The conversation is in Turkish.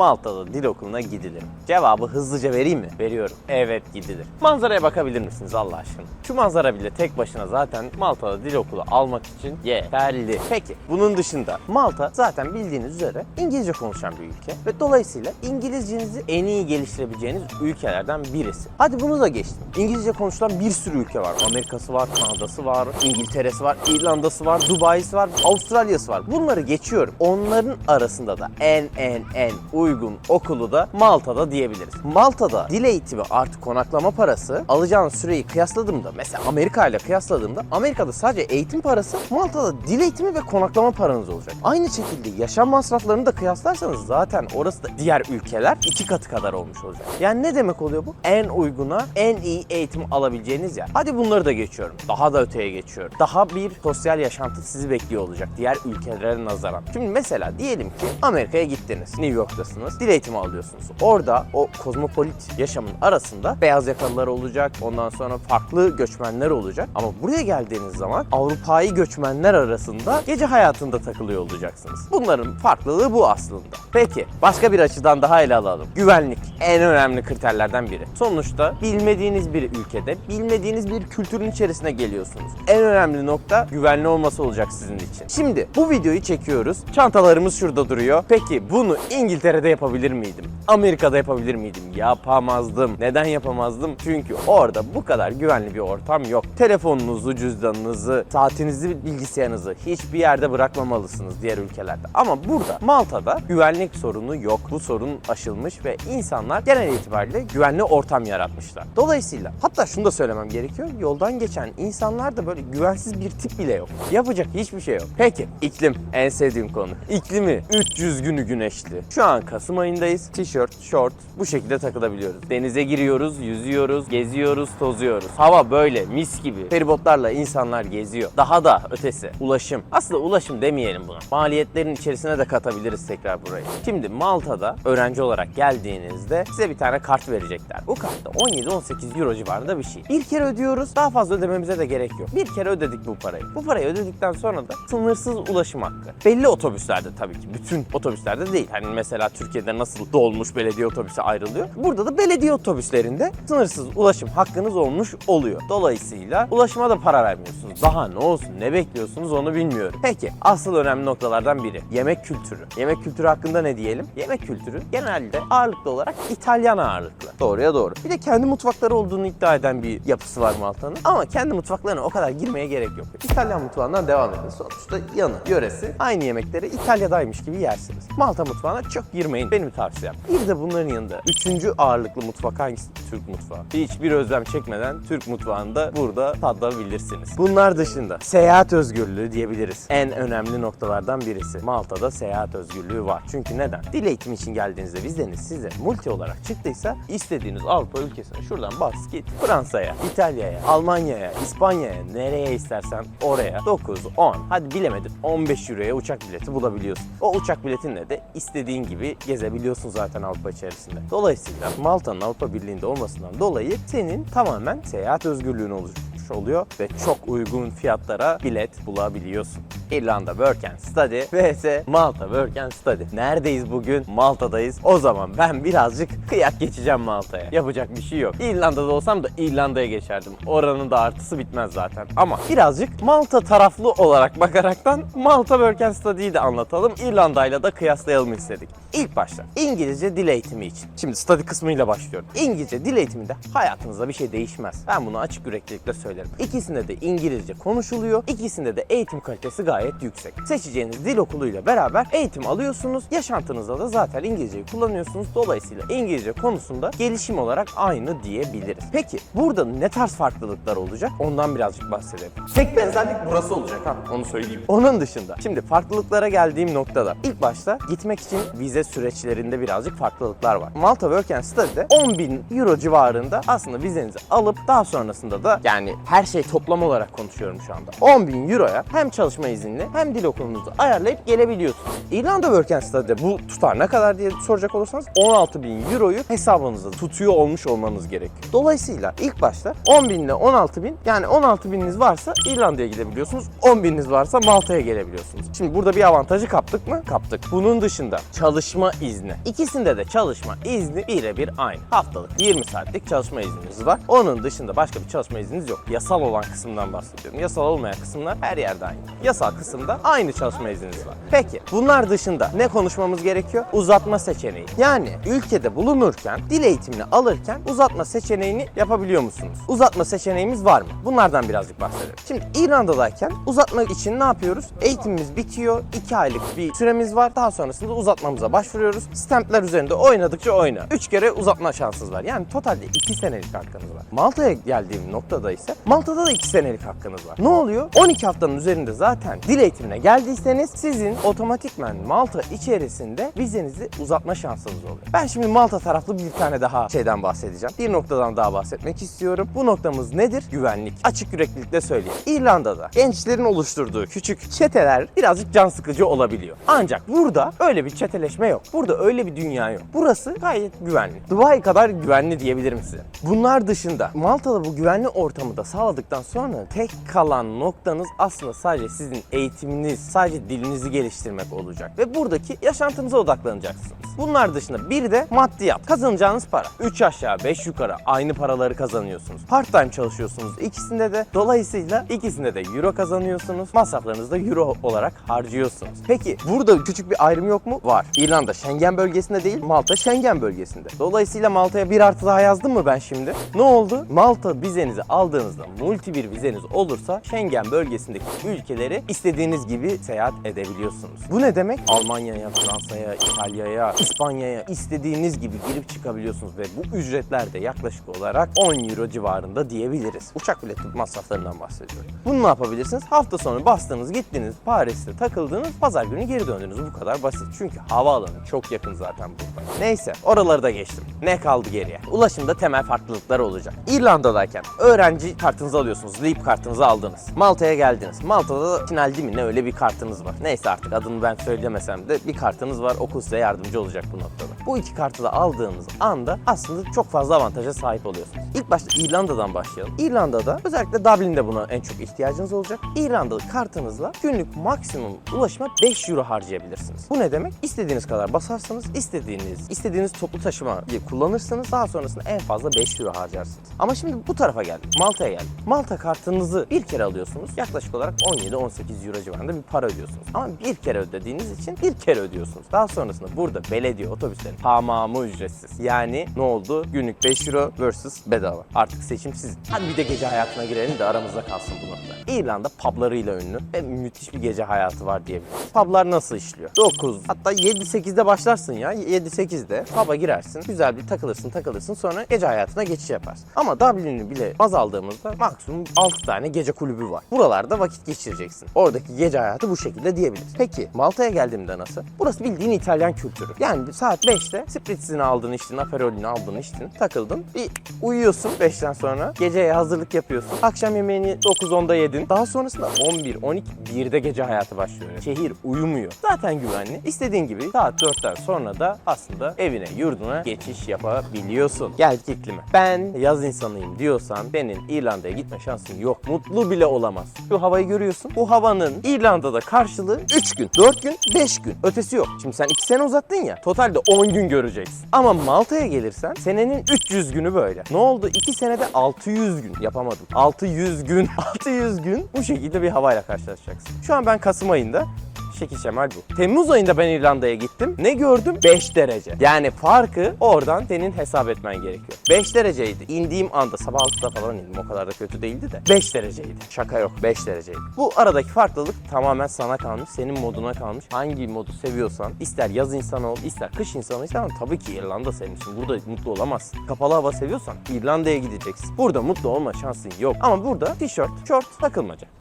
Malta'da dil okuluna gidilir. Cevabı hızlıca vereyim mi? Veriyorum. Evet gidilir. Manzaraya bakabilir misiniz Allah aşkına? Şu manzara bile tek başına zaten Malta'da dil okulu almak için yeterli. Peki bunun dışında Malta zaten bildiğiniz üzere İngilizce konuşan bir ülke ve dolayısıyla İngilizcenizi en iyi geliştirebileceğiniz ülkelerden birisi. Hadi bunu da geçtim. İngilizce konuşulan bir sürü ülke var. Amerika'sı var, Kanada'sı var, İngiltere'si var, İrlanda'sı var, Dubai'si var, Avustralya'sı var. Bunları geçiyorum. Onların arasında da en en en uygun okulu da Malta'da diyebiliriz. Malta'da dil eğitimi artı konaklama parası alacağınız süreyi kıyasladığımda mesela Amerika ile kıyasladığımda Amerika'da sadece eğitim parası Malta'da dil eğitimi ve konaklama paranız olacak. Aynı şekilde yaşam masraflarını da kıyaslarsanız zaten orası da diğer ülkeler iki katı kadar olmuş olacak. Yani ne demek oluyor bu? En uyguna, en iyi eğitim alabileceğiniz yer. Hadi bunları da geçiyorum. Daha da öteye geçiyorum. Daha bir sosyal yaşantı sizi bekliyor olacak diğer ülkelere nazaran. Şimdi mesela diyelim ki Amerika'ya gittiniz. New York'tasınız. Dil eğitimi alıyorsunuz. Orada o kozmopolit yaşamın arasında beyaz yakalılar olacak. Ondan sonra farklı göçmenler olacak. Ama buraya geldiğiniz zaman Avrupa'yı göçmenler arasında gece hayatında takılıyor olacaksınız. Bunların farklılığı bu aslında. Peki başka bir açıdan daha ele alalım. Güvenlik en önemli kriterlerden biri. Sonuçta bilmediğiniz bir ülkede, bilmediğiniz bir kültürün içerisine geliyorsunuz. En önemli nokta güvenli olması olacak sizin için. Şimdi bu videoyu çekiyoruz. Çantalarımız şurada duruyor. Peki bunu İngiltere'de yapabilir miydim? Amerika'da yapabilir miydim? Yapamazdım. Neden yapamazdım? Çünkü orada bu kadar güvenli bir ortam yok. Telefonunuzu, cüzdanınızı, saatinizi, bilgisayarınızı hiçbir yerde bırakmamalısınız diğer ülkelerde. Ama burada Malta'da güvenlik sorunu yok. Bu sorun aşılmış ve insanlar genel itibariyle güvenli ortam yaratmışlar. Dolayısıyla hatta şunu da söylemem gerekiyor. Yoldan geçen insanlar da böyle güvensiz bir tip bile yok. Yapacak hiçbir şey yok. Peki iklim en sevdiğim konu. İklimi 300 günü güneşli. Şu an Kasım ayındayız. Tişört, şort bu şekilde takılabiliyoruz. Denize giriyoruz, yüzüyoruz, geziyoruz, tozuyoruz. Hava böyle mis gibi. Feribotlarla insanlar geziyor. Daha da ötesi ulaşım. Aslında ulaşım demeyelim buna. Maliyetlerin içerisine de katabiliriz tekrar burayı. Şimdi Malta'da öğrenci olarak geldiğinizde size bir tane kart verecekler. Bu kartta 17-18 euro civarında bir şey. Bir kere ödüyoruz. Daha fazla ödememize de gerek yok. Bir kere ödedik bu parayı. Bu parayı ödedikten sonra da sınırsız ulaşım hakkı. Belli otobüslerde tabii ki. Bütün otobüslerde değil. Hani mesela Türkiye'de nasıl dolmuş belediye otobüsü ayrılıyor. Burada da belediye otobüslerinde sınırsız ulaşım hakkınız olmuş oluyor. Dolayısıyla ulaşıma da para vermiyorsunuz. Daha ne olsun ne bekliyorsunuz onu bilmiyorum. Peki asıl önemli noktalardan biri yemek kültürü. Yemek kültürü hakkında ne diyelim? Yemek kültürü genelde ağırlıklı olarak İtalyan ağırlıklı. Doğruya doğru. Bir de kendi mutfakları olduğunu iddia eden bir yapısı var Malta'nın. Ama kendi mutfaklarına o kadar girmeye gerek yok. İtalyan mutfağından devam edin. Sonuçta yanı, yöresi aynı yemekleri İtalya'daymış gibi yersiniz. Malta mutfağına çok girmeyin. Benim tavsiyem. Bir de bunların yanında üçüncü ağırlıklı mutfak hangisi? Türk mutfağı. Hiçbir özlem çekmeden Türk mutfağında burada tadabilirsiniz. Bunlar dışında seyahat özgürlüğü diyebiliriz. En önemli noktalardan birisi. Malta'da seyahat özgürlüğü var. Çünkü neden? Dil eğitimi için geldiğinizde vizeniz size multi olarak çıktıysa istediğiniz Avrupa ülkesine şuradan bas git. Fransa'ya, İtalya'ya, Almanya'ya, İspanya'ya nereye istersen oraya 9, 10 hadi bilemedim 15 euroya uçak bileti bulabiliyorsun. O uçak biletinle de istediğin gibi gezebiliyorsun zaten Avrupa içerisinde. Dolayısıyla Malta'nın Avrupa Birliği'nde olmasından dolayı senin tamamen seyahat özgürlüğün olacak oluyor ve çok uygun fiyatlara bilet bulabiliyorsun. İrlanda Work and Study vs Malta Work and Study. Neredeyiz bugün? Malta'dayız. O zaman ben birazcık kıyak geçeceğim Malta'ya. Yapacak bir şey yok. İrlanda'da olsam da İrlanda'ya geçerdim. Oranın da artısı bitmez zaten. Ama birazcık Malta taraflı olarak bakaraktan Malta Work and Study'yi de anlatalım. İrlanda'yla da kıyaslayalım istedik. İlk başta İngilizce dil eğitimi için. Şimdi study kısmıyla başlıyorum. İngilizce dil eğitiminde hayatınızda bir şey değişmez. Ben bunu açık yüreklilikle söylerim. İkisinde de İngilizce konuşuluyor. İkisinde de eğitim kalitesi gayet yüksek. Seçeceğiniz dil okuluyla beraber eğitim alıyorsunuz. Yaşantınızda da zaten İngilizceyi kullanıyorsunuz. Dolayısıyla İngilizce konusunda gelişim olarak aynı diyebiliriz. Peki burada ne tarz farklılıklar olacak? Ondan birazcık bahsedelim. Tek benzerlik burası olacak ha onu söyleyeyim. Onun dışında şimdi farklılıklara geldiğim noktada ilk başta gitmek için vize süreçlerinde birazcık farklılıklar var. Malta Work and Study'de 10 bin euro civarında aslında vizenizi alıp daha sonrasında da yani her şey toplam olarak konuşuyorum şu anda. 10 bin euroya hem çalışma izinli hem dil okulunuzu ayarlayıp gelebiliyorsunuz. İrlanda Work and Study'de bu tutar ne kadar diye soracak olursanız 16 bin euroyu hesabınızda tutuyor olmuş olmanız gerekiyor. Dolayısıyla ilk başta 10 bin ile 16 bin yani 16 bininiz varsa İrlanda'ya gidebiliyorsunuz. 10 bininiz varsa Malta'ya gelebiliyorsunuz. Şimdi burada bir avantajı kaptık mı? Kaptık. Bunun dışında çalışma izni. İkisinde de çalışma izni birebir aynı. Haftalık 20 saatlik çalışma izniniz var. Onun dışında başka bir çalışma izniniz yok. Yasal olan kısımdan bahsediyorum. Yasal olmayan kısımlar her yerde aynı. Yasal kısımda aynı çalışma izniniz var. Peki bunlar dışında ne konuşmamız gerekiyor? Uzatma seçeneği. Yani ülkede bulunurken, dil eğitimini alırken uzatma seçeneğini yapabiliyor musunuz? Uzatma seçeneğimiz var mı? Bunlardan birazcık bahsedelim. Şimdi İrlanda'dayken uzatmak için ne yapıyoruz? Eğitimimiz bitiyor. 2 aylık bir süremiz var. Daha sonrasında uzatmamıza başvuruyoruz. Stempler üzerinde oynadıkça oyna. 3 kere uzatma şansınız var. Yani totalde 2 senelik hakkınız var. Malta'ya geldiğim noktada ise Malta'da da 2 senelik hakkınız var. Ne oluyor? 12 haftanın üzerinde zaten dil eğitimine geldiyseniz sizin otomatikmen Malta içerisinde vizenizi uzatma şansınız oluyor. Ben şimdi Malta taraflı bir tane daha şeyden bahsedeceğim. Bir noktadan daha bahsetmek istiyorum. Bu noktamız nedir? Güvenlik. Açık yüreklilikle söyleyeyim. İrlanda'da gençlerin oluşturduğu küçük çeteler birazcık can sıkıcı olabiliyor. Ancak burada öyle bir çeteleşme yok. Burada öyle bir dünya yok. Burası gayet güvenli. Dubai kadar güvenli diyebilirim size. Bunlar dışında Malta'da bu güvenli ortamı da sağladıktan sonra tek kalan noktanız aslında sadece sizin eğitiminiz, sadece dilinizi geliştirmek olacak. Ve buradaki yaşantınıza odaklanacaksınız. Bunlar dışında bir de maddiyat. Kazanacağınız para. 3 aşağı 5 yukarı aynı paraları kazanıyorsunuz. Part time çalışıyorsunuz ikisinde de. Dolayısıyla ikisinde de euro kazanıyorsunuz. Masraflarınızı da euro olarak harcıyorsunuz. Peki burada küçük bir ayrım yok mu? Var. İrlanda Schengen bölgesinde değil, Malta Schengen bölgesinde. Dolayısıyla Malta'ya bir artı daha yazdım mı ben şimdi? Ne oldu? Malta vizenizi aldığınızda multi bir vizeniz olursa Schengen bölgesindeki ülkeleri istediğiniz gibi seyahat edebiliyorsunuz. Bu ne demek? Almanya'ya, Fransa'ya, İtalya'ya, İspanya'ya istediğiniz gibi girip çıkabiliyorsunuz ve bu ücretler de yaklaşık olarak 10 euro civarında diyebiliriz. Uçak bileti masraflarından bahsediyorum. Bunu ne yapabilirsiniz? Hafta sonu bastınız, gittiniz, Paris'te takıldınız, pazar günü geri döndünüz. Bu kadar basit. Çünkü havaalanı çok yakın zaten burada. Neyse, oraları da geçtim. Ne kaldı geriye? Ulaşımda temel farklılıklar olacak. İrlanda'dayken öğrenci kartınızı alıyorsunuz. Leap kartınızı aldınız. Malta'ya geldiniz. Malta'da da Kinaldi mi ne öyle bir kartınız var. Neyse artık adını ben söylemesem de bir kartınız var. Okul size yardımcı olacak bu noktada. Bu iki kartı da aldığınız anda aslında çok fazla avantaja sahip oluyorsunuz. İlk başta İrlanda'dan başlayalım. İrlanda'da özellikle Dublin'de buna en çok ihtiyacınız olacak. İrlandalı kartınızla günlük maksimum ulaşıma 5 euro harcayabilirsiniz. Bu ne demek? İstediğiniz kadar basarsanız istediğiniz istediğiniz toplu taşımayı kullanırsanız daha sonrasında en fazla 5 euro harcarsınız. Ama şimdi bu tarafa geldim. Malta'ya geldim. Malta kartınızı bir kere alıyorsunuz. Yaklaşık olarak 17-18 euro civarında bir para ödüyorsunuz. Ama bir kere ödediğiniz için bir kere ödüyorsunuz. Daha sonrasında burada belediye otobüslerin tamamı ücretsiz. Yani ne oldu? Günlük 5 euro versus bedava. Artık seçim sizin. Hadi bir de gece hayatına girelim de aramızda kalsın bu nokta. İrlanda publarıyla ünlü ve müthiş bir gece hayatı var diyebiliriz. Publar nasıl işliyor? 9 hatta 7-8'de başlarsın ya. 7-8'de pub'a girersin. Güzel bir takılırsın takılırsın sonra gece hayatına geçiş yaparsın. Ama Dublin'i bile baz aldığımızda maksimum 6 tane gece kulübü var. Buralarda vakit geçireceksin. Oradaki gece hayatı bu şekilde diyebiliriz. Peki Malta'ya geldiğimde nasıl? Burası bildiğin İtalyan kültürü. Yani saat 5'te spritzini aldın içtin, aperolini aldın içtin, takıldın. Bir uyuyorsun 5'ten sonra. Geceye hazırlık yapıyorsun. Akşam yemeğini 9-10'da yedin. Daha sonrasında 11, 12, 1'de gece hayatı başlıyor. Şehir uyumuyor. Zaten güvenli. İstediğin gibi saat 4'ten sonra da aslında evine, yurduna geçiş yapabiliyorsun. Gel iklime. Ben yaz insanıyım diyorsan senin İrlanda'ya gitme şansın yok. Mutlu bile olamaz. Şu havayı görüyorsun. Bu havanın İrlanda'da karşılığı 3 gün, 4 gün, 5 gün. Ötesi yok. Şimdi sen 2 sene uzattın ya. Totalde 10 gün göreceksin. Ama Malta'ya gelirsen senenin 300 günü böyle. Ne oldu? 2 senede 600 gün yapamadım. 600 gün, 600 gün bu şekilde bir havayla karşılaşacaksın. Şu an ben Kasım ayında Şekil şemal bu. Temmuz ayında ben İrlanda'ya gittim. Ne gördüm? 5 derece. Yani farkı oradan senin hesap etmen gerekiyor. 5 dereceydi. İndiğim anda sabah 6'da falan indim. O kadar da kötü değildi de. 5 dereceydi. Şaka yok 5 dereceydi. Bu aradaki farklılık tamamen sana kalmış. Senin moduna kalmış. Hangi modu seviyorsan ister yaz insanı ol ister kış insanı ol. tabii ki İrlanda senin için. Burada mutlu olamazsın. Kapalı hava seviyorsan İrlanda'ya gideceksin. Burada mutlu olma şansın yok. Ama burada tişört, şort, takılmaca.